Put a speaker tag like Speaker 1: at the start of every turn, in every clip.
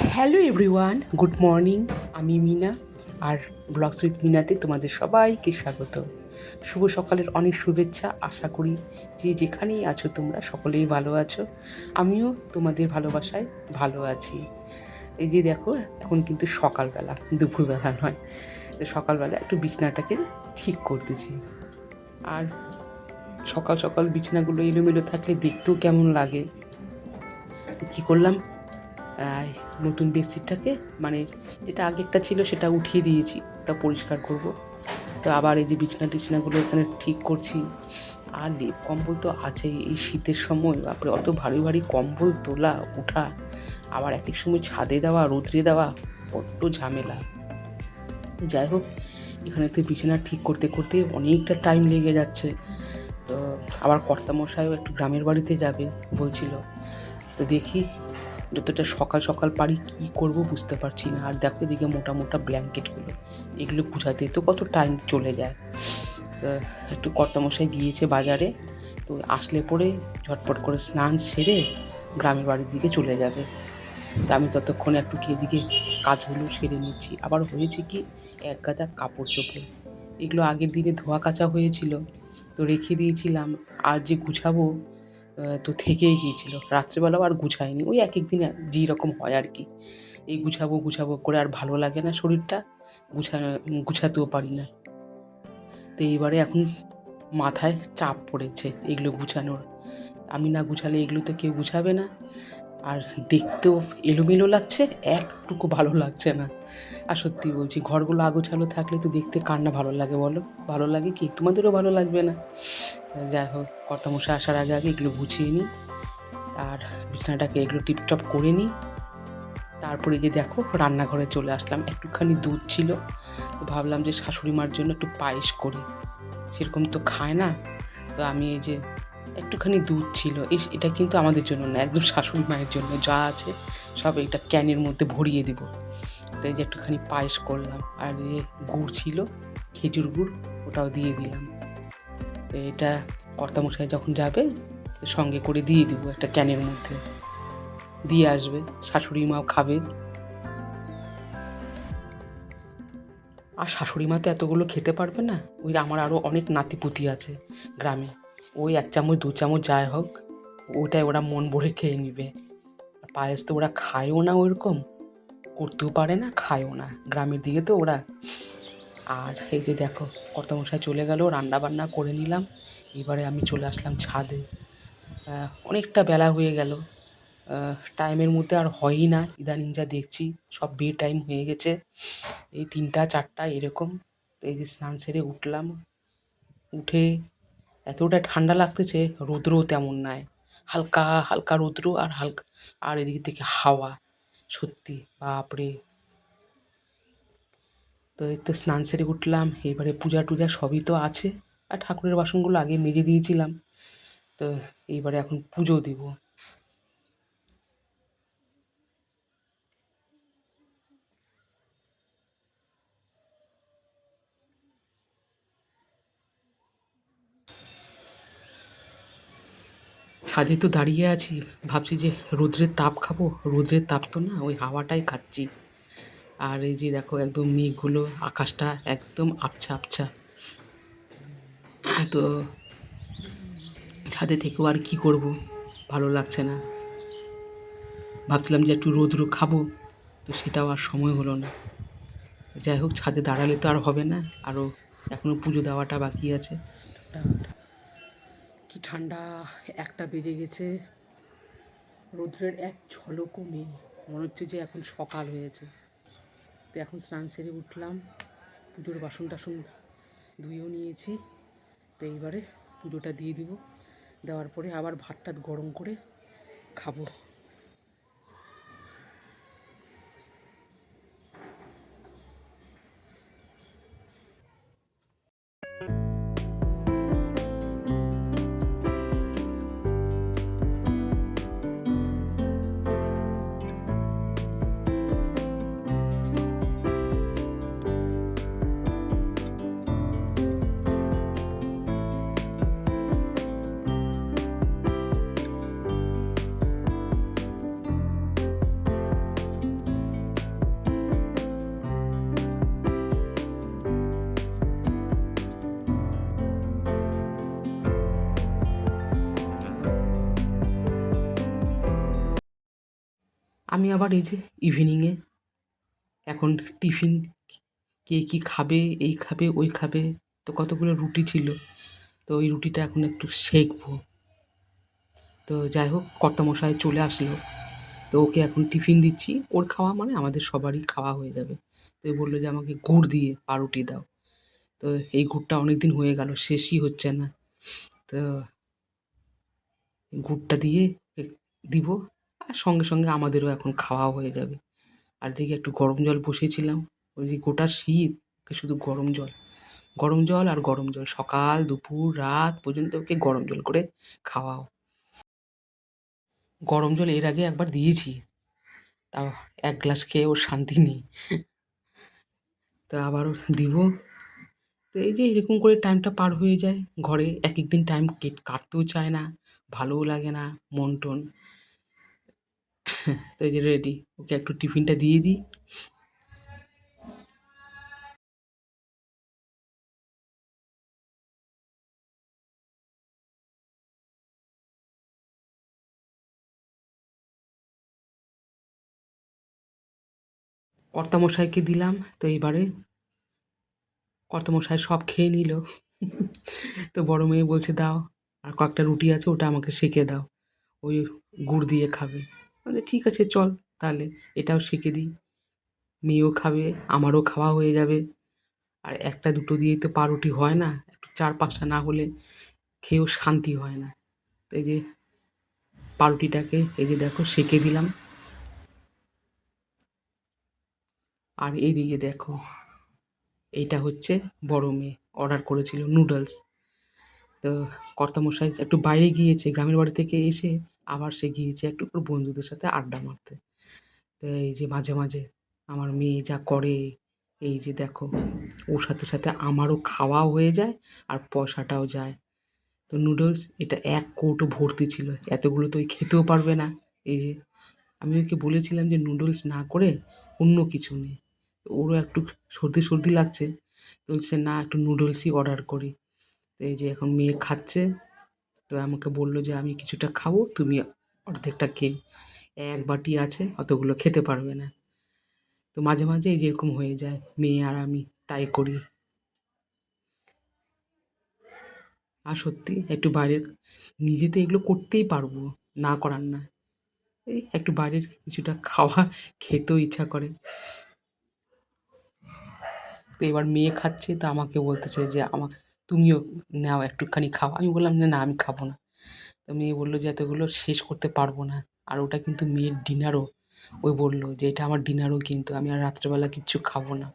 Speaker 1: Hello everyone good morning আমি মিনা আর blogs with মিনাতে তোমাদের সবাইকে স্বাগত। শুভ সকালের অনেক শুভেচ্ছা আশা করি যে যেখানেই আছো তোমরা সকলেই ভালো আছো। আমিও তোমাদের ভালোবাসায় ভালো আছি। এই যে দেখো, এখন কিন্তু সকালবেলা, দুপুরবেলা নয়। সকালবেলা একটু বিছনাটাকে ঠিক করতেছি। আর সকাল সকাল বিছানাগুলো এলোমেলো থাকলে দেখতেও কেমন লাগে? কী করলাম? আর নতুন বেডশিটটাকে মানে যেটা আগেরটা ছিল সেটা উঠিয়ে দিয়েছি, ওটা পরিষ্কার করব। তো আবার এই যে বিছনা টিছনাগুলো এখানে ঠিক করছি। আর লেপ কম্বল তো আছেই, এই শীতের সময়, বাপরে, অত ভারী ভারী কম্বল তোলা ওঠা আবার এক এক সময় ছাদে দেওয়া, রোদ্রে দেওয়া, বড্ড ঝামেলা। যাই হোক, এখানে তো বিছানা ঠিক করতে করতে অনেকটা টাইম লেগে যাচ্ছে। তো আবার কর্তামশাইও একটু গ্রামের বাড়িতে যাবে বলছিল। তো দেখি যতটা সকাল সকাল পারি কী করব বুঝতে পারছি না। আর দেখো এদিকে মোটা মোটা ব্ল্যাঙ্কেটগুলো, এগুলো গুছাতে তো কত টাইম চলে যায়। তো একটু কর্তামশাই গিয়েছে বাজারে, তো আসলে পরে ঝটপট করে স্নান সেরে গ্রামের বাড়ির দিকে চলে যাবে। তা আমি ততক্ষণে একটু এদিকে কাজগুলো সেরে নিচ্ছি। আবার হয়েছে কি, এক গাদা কাপড় চোপড়, এগুলো আগের দিনে ধোয়া কাচা হয়েছিল, তো রেখে দিয়েছিলাম। আর যে গুছাবো তো থেকেই গিয়েছিল। রাত্রেবেলাও আর গুছায়নি। ওই এক একদিন যেই রকম হয় আর কি। এই গুছাবো গুছাবো করে আর ভালো লাগে না শরীরটা। গুছানো, গুছাতেও পারি না। তো এইবারে এখন মাথায় চাপ পড়েছে এগুলো গুছানোর। আমি না গুছালে এগুলো তো কেউ গুছাবে না। আর দেখতেও এলোমেলো লাগছে, একটুকু ভালো লাগছে না। আর সত্যি বলছি, ঘরগুলো আগোছালো থাকলে তো দেখতে কার না ভালো লাগে বলো? ভালো লাগে কি? তোমাদেরও ভালো লাগবে না। যাই হোক, কর্তামশাই আসার আগে আগে এগুলো গুছিয়ে নিই। আর বিছানাটাকে এগুলো টিপটপ করে নিই। তারপরে যে দেখো, রান্নাঘরে চলে আসলাম। একটুখানি দুধ ছিল। তো ভাবলাম যে শাশুড়ি মার জন্য একটু পায়েস করি। সেরকম তো খায় না। তো আমি এই যে একটুখানি দুধ ছিল। এটা কিন্তু আমাদের জন্য না, একদম শাশুড়ি মায়ের জন্য যা আছে সব এটা ক্যানের মধ্যে ভরিয়ে দিব। তো এই যে একটুখানি পায়েস করলাম, আর এ গুড় ছিল, খেজুর গুড়, ওটাও দিয়ে দিলাম। এটা কর্তামশাই যখন যাবে, সঙ্গে করে দিয়ে দিব একটা ক্যানের মধ্যে। দিয়ে আসবে, শাশুড়ি মাও খাবে। আর শাশুড়ি মা তো এতগুলো খেতে পারবে না, ওই আমার আরও অনেক নাতিপুতি আছে গ্রামে। ওই এক চামচ, দু চামচ যাই হোক, ওটাই ওরা মন ভরে খেয়ে নিবে। পায়েস তো ওরা খায়ও না ওইরকম করতেও পারে না, খায়ও না। গ্রামের দিকে তো ওরা। আর এই যে দেখো, কর্তামশাই চলে গেল রান্না বান্না করে নিলাম। এবারে আমি চলে আসলাম ছাদে। অনেকটা বেলা হয়ে গেল। টাইমের মধ্যে আর হয়ই না, ইদানিং যা দেখছি, সব বে টাইম হয়ে গেছে। এই তিনটা, চারটা এরকম। এই যে স্নান সেরে উঠলাম। উঠে এতটা ঠান্ডা লাগতেছে, রৌদ্রও তেমন নাই। হালকা হালকা রৌদ্র আর হালকা, আর এদিক থেকে হাওয়া। সত্যি, বাপরে। তো এই তো স্নান সেরে উঠলাম, এবারে পূজা টুজা সবই তো আছে। আর ঠাকুরের বাসনগুলো আগে মেজে দিয়েছিলাম। তো এইবারে এখন পুজো দিব। ছাদে তো দাঁড়িয়ে আছি। ভাবছি যে রোদ্রের তাপ খাব। রোদ্রের তাপ তো না, ওই হাওয়াটাই খাচ্ছি। আর এই যে দেখো, একদম মেঘগুলো, আকাশটা একদম আবছা আবছা। তো ছাদে থেকেও আর কি করব? ভালো লাগছে না। ভাবছিলাম যে একটু রোদ্র খাব, তো সেটাও আর সময় হলো না। যাই হোক, ছাদে দাঁড়ালে তো আর হবে না। আরও এখনও পুজো দেওয়াটা বাকি আছে। কি ঠান্ডা একটা বেজে গেছে। রৌদ্রের এক ঝলকও নেই। মনে হচ্ছে যে এখন সকাল হয়েছে। তো এখন স্নান সেরে উঠলাম। পুজোর বাসন টাসন ধুয়েও নিয়েছি। তো এইবারে পুজোটা দিয়ে দিব। দেওয়ার পরে আবার ভাতটা গরম করে খাব। আমি আবার এই যে ইভিনিংয়ে এখন টিফিন কে কী খাবে, এই খাবে, ওই খাবে, তো কতগুলো রুটি ছিল, তো ওই রুটিটা এখন একটু সেঁকবো। তো যাই হোক, কর্তামশাই চলে আসলো, তো ওকে এখন টিফিন দিচ্ছি। ওর খাওয়া মানে আমাদের সবারই খাওয়া হয়ে যাবে। তো বলল যে, আমাকে গুড় দিয়ে পাউরুটি দাও। তো এই গুড়টা অনেক দিন হয়ে গেল, শেষই হচ্ছে না। তো গুড়টা দিয়ে দিব। আর সঙ্গে সঙ্গে আমাদেরও এখন খাওয়া হয়ে যাবে। আর দেখি একটু গরম জল বসিয়েছিলাম ওই যে গোটা শীত শুধু গরম জল। গরম জল আর গরম জল। সকাল, দুপুর, রাত পর্যন্ত ওকে গরম জল করে খাওয়াও। গরম জল এর আগে একবার দিয়েছি। তাও এক গ্লাস খেয়ে ওর শান্তি নেই। তো আবারও দিব। তো এই যে এরকম করে টাইমটা পার হয়ে যায়। ঘরে এক এক দিন টাইম কাটতেও চায় না, ভালোও লাগে না মন টন তো এই যে রেডি ওকে একটু টিফিনটা দিয়ে দিই। কর্তামশাইকে দিলাম, তো এইবারে কর্তামশাই সব খেয়ে নিল। তো বড় মেয়ে বলছে, দাও, আর কয়েকটা রুটি আছে, ওটা আমাকে সেঁকে দাও। ওই গুড় দিয়ে খাবে। বলে, ঠিক আছে, চল তাহলে। এটাও সেঁকে দিই। মেয়েও খাবে, আমারও খাওয়া হয়ে যাবে। আর একটা দুটো দিয়েই তো পাউরুটি হয় না। একটু চার পাঁচটা না হলে খেয়েও শান্তি হয় না। তো এই যে পাউরুটিটাকে এই যে দেখো, সেঁকে দিলাম। আর এইদিকে দেখো, এইটা হচ্ছে বড় মেয়ে, অর্ডার করেছিল নুডলস। তো কর্তামশাই একটু বাইরে গিয়েছে, গ্রামের বাড়ি থেকে এসে আবার সে গিয়েছে একটু করে বন্ধুদের সাথে আড্ডা মারতে। তো এই যে মাঝে মাঝে আমার মেয়ে যা করে, এই যে দেখো, ওর সাথে সাথে আমারও খাওয়াও হয়ে যায় আর পয়সাটাও যায়। তো নুডলস এটা এক কৌটো ভর্তি ছিল, এতগুলো তো ওই খেতেও পারবে না। এই যে আমি ওকে বলেছিলাম যে নুডলস না করে অন্য কিছু নেই ওরও একটু সর্দি সর্দি লাগছে। বলছে, না, একটু নুডলসই অর্ডার করি। তো এই যে এখন মেয়ে খাচ্ছে তো আমাকে বলল যে, আমি কিছুটা খাব, তুমি অর্ধেকটা খেয়ে এক বাটি আছে, অতগুলো খেতে পারবে না। তো মাঝে মাঝে এই যেরকম হয়ে যায়, মেয়ে আর আমি তাই করি। আর সত্যি একটু বাইরের নিজে তো এগুলো করতেই পারব, না করার না। এই একটু বাইরের কিছুটা খাওয়া খেতেও ইচ্ছা করে। তো এবার মেয়ে খাচ্ছে, তো আমাকে বলতেছে যে, আমা তুমিও নাও একটুখানি খাও। আমি বললাম যে না, আমি খাব না। তো মেয়ে বলল যে, এতগুলো শেষ করতে পারব না। আর ওটা কিন্তু মেয়ের ডিনারও। ওই বলল যে, এটা আমার ডিনারও কিন্তু, আমি আর রাত্রেবেলা কিচ্ছু খাব না।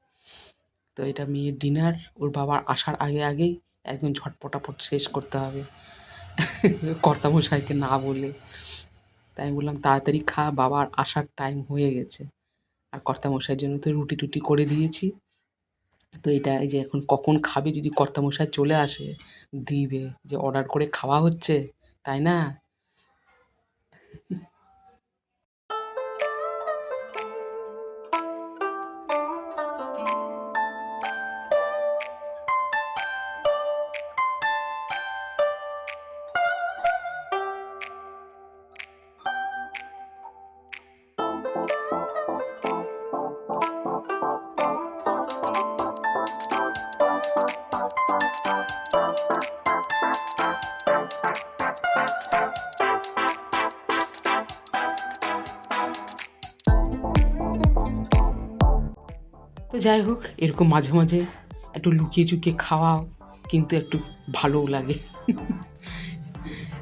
Speaker 1: তো এটা মেয়ের ডিনার। ওর বাবার আসার আগে আগেই একদম ঝটপটাপট শেষ করতে হবে। কর্তামশাইকে না বলে। তাই বললাম, তাড়াতাড়ি খা, বাবার আসার টাইম হয়ে গেছে। আর কর্তামশাইয়ের জন্য তো রুটি টুটি করে দিয়েছি। তো এটা এই যে এখন কখন খাবে যদি কর্তামশাই চলে আসে, দিবে যে অর্ডার করে খাওয়া হচ্ছে, তাই না? তো যাই হোক, এরকম মাঝে মাঝে একটু লুকিয়ে চুকিয়ে খাওয়াও কিন্তু একটু ভালোও লাগে।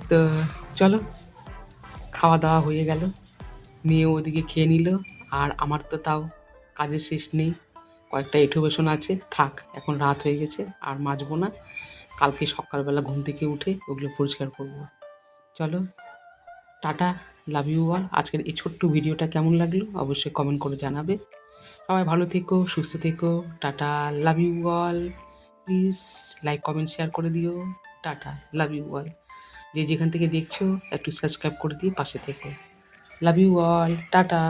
Speaker 1: তো চলো, খাওয়া দাওয়া হয়ে গেল। মেয়ে ওদিকে খেয়ে নিল, আর আমার তো তাও কাজের শেষ নেই। কয়েকটা এঁঠো বেসন আছে, থাক, এখন রাত হয়ে গেছে, আর মাজবো না। কালকে সকালবেলা ঘুম থেকে উঠে ওগুলো পরিষ্কার করব। চলো, টাটা লাভ ইউ অল আজকের এই ছোট্ট ভিডিওটা কেমন লাগল অবশ্যই কমেন্ট করে জানাবে। সবাই ভালো থেকো, সুস্থ থেকো, tata love you all please like comment share করে দিও, টাটা লাভ ইউ অল যে যেখান থেকে দেখছ, একটু সাবস্ক্রাইব করে দিয়ে পাশে থেকো। Love you all tata.